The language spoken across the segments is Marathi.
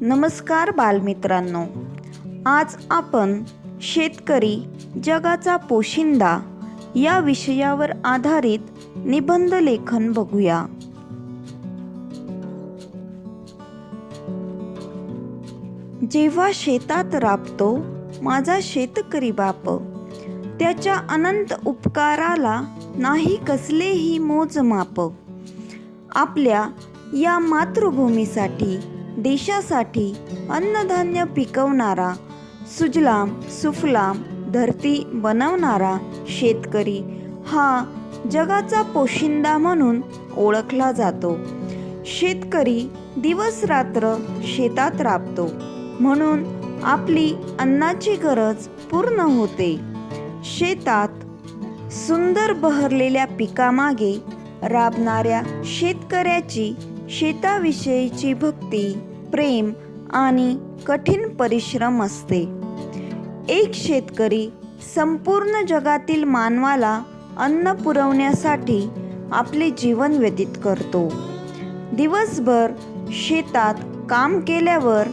नमस्कार बालमित्रांनो. आज आपण शेतकरी जगाचा पोशिंदा या विषयावर आधारित निबंध लेखन बघूया. जेव्हा शेतात राबतो माझा शेतकरी बाप त्याच्या अनंत उपकाराला नाही कसलेही मोजमाप. आपल्या या मातृभूमीसाठी देशासाठी अन्नधान्य पिकवणारा सुजलाम सुफलाम धरती बनवणारा शेतकरी हा जगाचा पोशिंदा म्हणून ओळखला जातो. शेतकरी दिवस रात्र शेतात राबतो. म्हणून आपली अन्नाची गरज पूर्ण होते. शेतात सुंदर बहरलेल्या पिकामागे राबणाऱ्या शेतकऱ्याची शेताविषयीची भक्ती प्रेम आणि कठीण परिश्रम असते. एक शेतकरी संपूर्ण जगातील मानवाला अन्न पुरवण्यासाठी आपले जीवन व्यतीत करतो. दिवसभर शेतात काम केल्यावर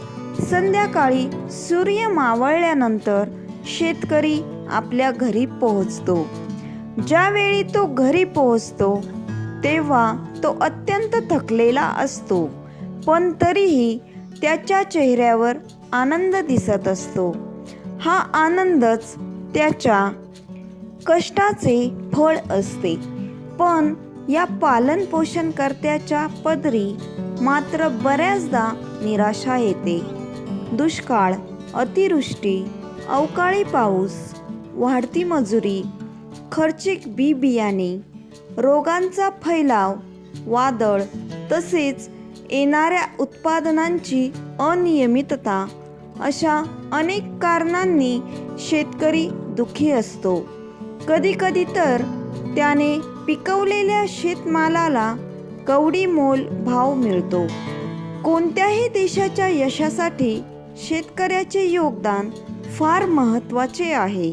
संध्याकाळी सूर्य मावळल्यानंतर शेतकरी आपल्या घरी पोहोचतो. ज्यावेळी तो घरी पोहोचतो तेव्हा तो अत्यंत थकलेला असतो पण तरीही त्याच्या चेहऱ्यावर आनंद दिसत असतो. हा आनंदच त्याच्या कष्टाचे फळ असते पण या पालनपोषणकर्त्याच्या कर्त्याच्या पदरी मात्र बऱ्याचदा निराशा येते. दुष्काळ अतिवृष्टी अवकाळी पाऊस वाढती मजुरी खर्चिक बी बियाणे रोगांचा फैलाव वादळ तसेच येणाऱ्या उत्पादनांची अनियमितता अशा अनेक कारणांनी शेतकरी दुःखी असतो. कधीकधी तर त्याने पिकवलेल्या शेतमालाला कवडी मोल भाव मिळतो. कोणत्याही देशाच्या यशासाठी शेतकऱ्याचे योगदान फार महत्त्वाचे आहे.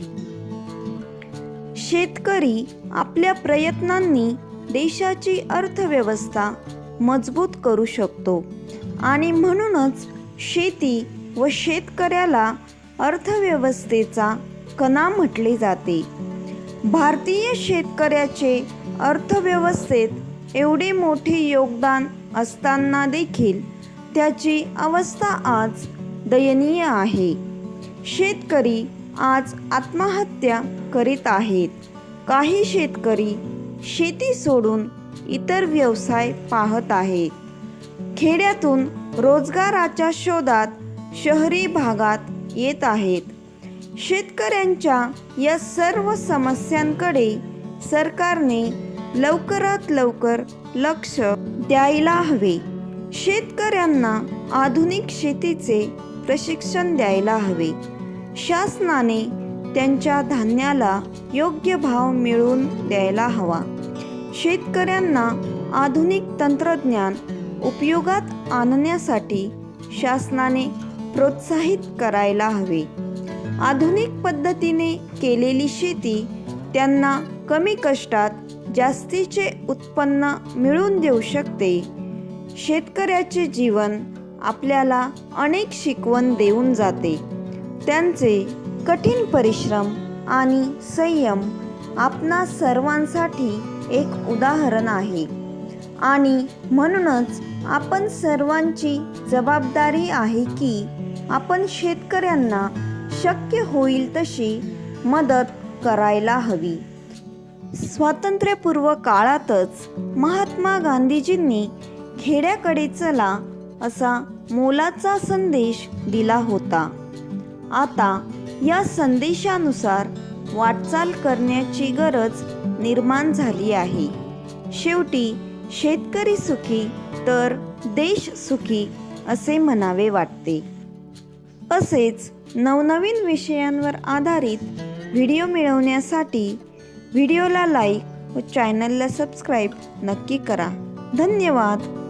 शेतकरी आपल्या प्रयत्नांनी देशाची अर्थव्यवस्था मजबूत करू शकतो. आणि म्हणूनच शेती व शेतकऱ्याला अर्थव्यवस्थेचा कणा म्हटले जाते. भारतीय शेतकऱ्याचे अर्थव्यवस्थेत एवढे मोठे योगदान असताना देखील त्याची अवस्था आज दयनीय आहे. शेतकरी आज आत्महत्या करीत आहेत. काही शेतकरी शेती सोडून इतर व्यवसाय पाहत आहेत खेड्यातून रोजगाराच्या शोधात शहरी भागात येत आहेत. शेतकऱ्यांच्या या सर्व समस्यांकडे सरकारने लवकरात लवकर लक्ष द्यायला हवे. शेतकऱ्यांना आधुनिक शेतीचे प्रशिक्षण द्यायला हवे. शासनाने त्यांच्या धान्याला योग्य भाव मिळवून द्यायला हवा. शेतकऱ्यांना आधुनिक तंत्रज्ञान उपयोगात आणण्यासाठी शासनाने प्रोत्साहित करायला हवे. आधुनिक पद्धतीने केलेली शेती त्यांना कमी कष्टात जास्तीचे उत्पन्न मिळवून देऊ शकते. शेतकऱ्याचे जीवन आपल्याला अनेक शिकवण देऊन जाते. त्यांचे कठीण परिश्रम आणि संयम आपणा सर्वांसाठी एक उदाहरण आहे. आणि म्हणूनच आपण सर्वांची जबाबदारी आहे की आपण शेतकऱ्यांना शक्य होईल तशी मदत करायला हवी. स्वातंत्र्यपूर्व काळातच महात्मा गांधीजींनी खेड्याकडे चला असा मोलाचा संदेश दिला होता. आता या संदेशानुसार वाटचाल करण्याची गरज निर्माण झाली आहे. शेवटी शेतकरी सुखी तर देश सुखी असे म्हणावे वाटते. असेच नवनवीन विषयांवर आधारित व्हिडिओ मिळवण्यासाठी व्हिडिओला लाईक व चॅनलला सबस्क्राईब नक्की करा. धन्यवाद.